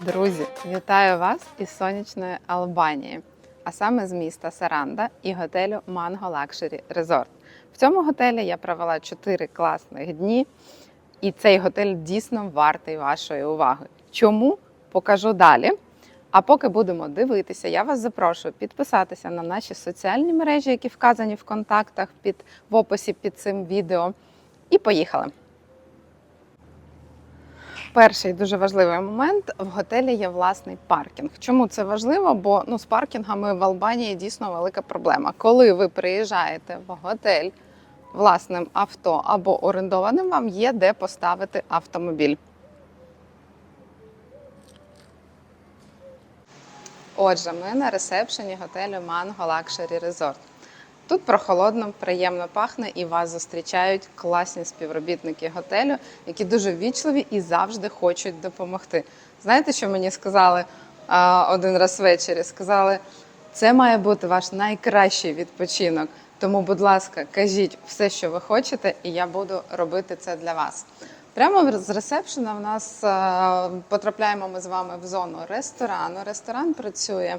Друзі, вітаю вас із сонячної Албанії, а саме з міста Саранда і готелю Mango Luxury Resort. В цьому готелі я провела 4 класних дні, і цей готель дійсно вартий вашої уваги. Чому? Покажу далі. А поки будемо дивитися, я вас запрошую підписатися на наші соціальні мережі, які вказані в контактах під в описі під цим відео. І поїхали! Перший дуже важливий момент в готелі є власний паркінг. Чому це важливо? Бо ну з паркінгами в Албанії дійсно велика проблема. Коли ви приїжджаєте в готель власним авто або орендованим, вам є де поставити автомобіль. Отже, ми на ресепшені готелю Mango Luxury Resort. Тут прохолодно, приємно пахне і вас зустрічають класні співробітники готелю, які дуже ввічливі і завжди хочуть допомогти. Знаєте, що мені сказали один раз ввечері? Сказали, це має бути ваш найкращий відпочинок. Тому, будь ласка, кажіть все, що ви хочете, і я буду робити це для вас. Прямо з ресепшена в нас е, потрапляємо ми з вами в зону ресторану. Ресторан працює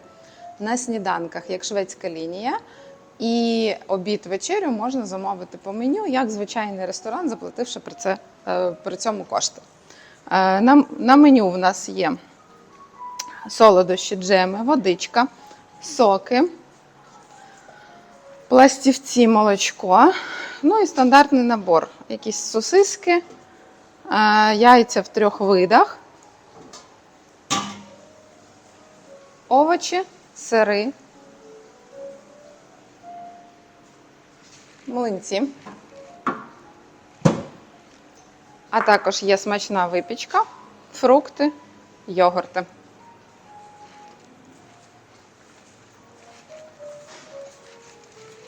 на сніданках як шведська лінія. І обід вечерю можна замовити по меню, як звичайний ресторан, заплативши при, це, е, при цьому кошти. Е, На, на меню в нас є солодощі, джеми, водичка, соки, пластівці, молочко. Ну і стандартний набор. Якісь сосиски, яйця в трьох видах, овочі, сири. млинці. А також є смачна випічка, фрукти, йогурти.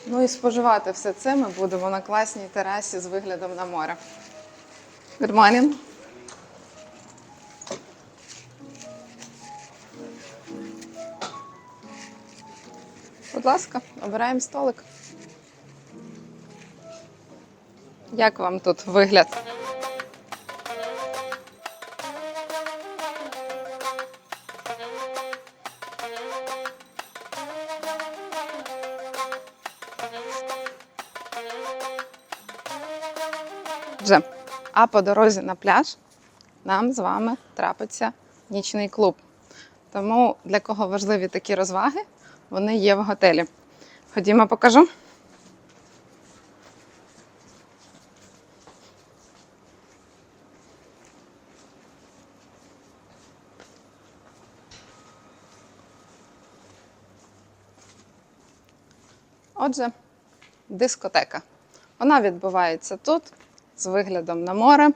Ну і споживати все це ми будемо на класній терасі з виглядом на море. Good morning. Будь ласка, обираємо столик. Як вам тут вигляд? А по дорозі на пляж нам з вами трапиться нічний клуб. Тому для кого важливі такі розваги, вони є в готелі. Ходімо, покажу. Отже, дискотека. Вона відбувається тут з виглядом на море.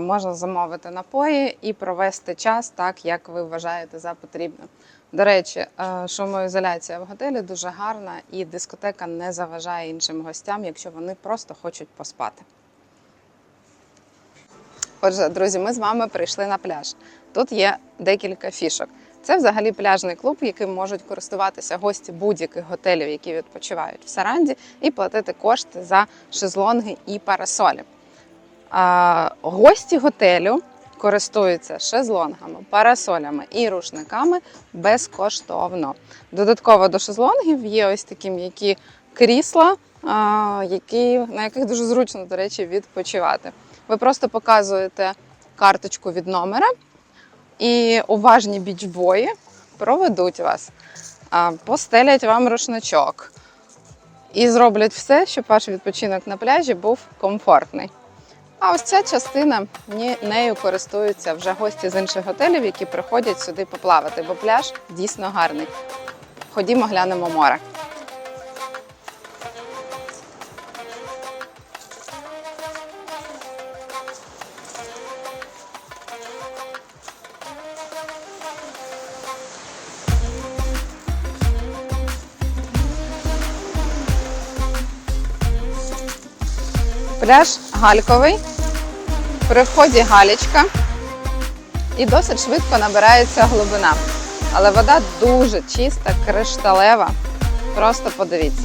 Можна замовити напої і провести час так, як ви вважаєте за потрібне. До речі, е, шумоізоляція в готелі дуже гарна, і дискотека не заважає іншим гостям, якщо вони просто хочуть поспати. Отже, друзі, ми з вами прийшли на пляж. Тут є декілька фішок. Це взагалі пляжний клуб, яким можуть користуватися гості будь-яких готелів, які відпочивають в Саранді, і платити кошти за шезлонги і парасолі. А, Гості готелю користуються шезлонгами, парасолями і рушниками безкоштовно. Додатково до шезлонгів є ось такі м'які крісла, а, які, на яких дуже зручно, до речі, відпочивати. Ви просто показуєте карточку від номера. І уважні бічбої проведуть вас, постелять вам рушничок і зроблять все, щоб ваш відпочинок на пляжі був комфортний. А ось ця частина нею користуються вже гості з інших готелів, які приходять сюди поплавати, бо пляж дійсно гарний. Ходімо, глянемо море. Пляж гальковий. При вході галічка і досить швидко набирається глибина. Але вода дуже чиста, кришталева. Просто подивіться.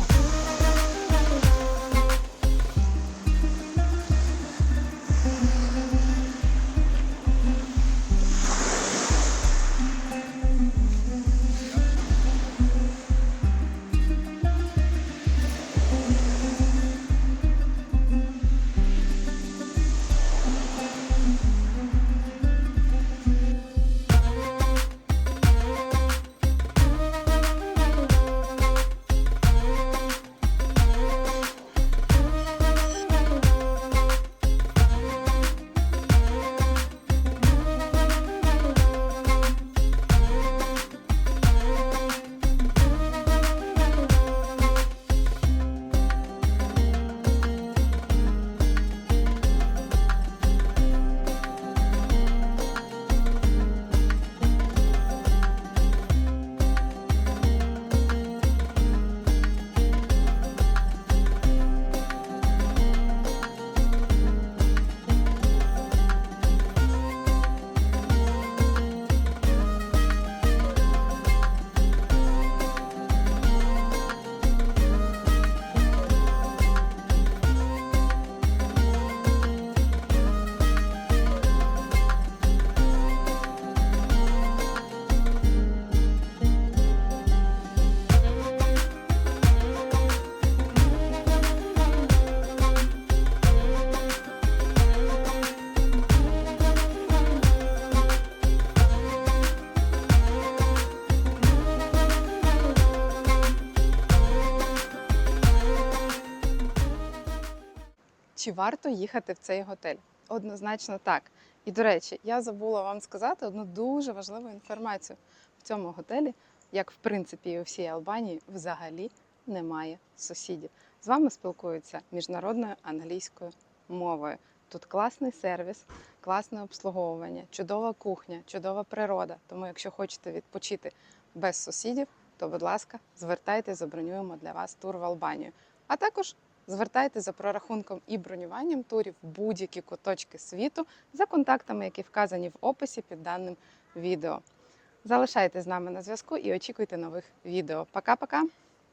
Чи варто їхати в цей готель? Однозначно так. І до речі, я забула вам сказати одну дуже важливу інформацію. В цьому готелі, як в принципі і у всій Албанії, взагалі немає сусідів. З вами спілкуються міжнародною англійською мовою. Тут класний сервіс, класне обслуговування, чудова кухня, чудова природа. Тому, якщо хочете відпочити без сусідів, то, будь ласка, звертайтеся, забронюємо для вас тур в Албанію. А також звертайтеся за прорахунком і бронюванням турів будь-які куточки світу за контактами, які вказані в описі під даним відео. Залишайтесь з нами на зв'язку і очікуйте нових відео. Пока-пока!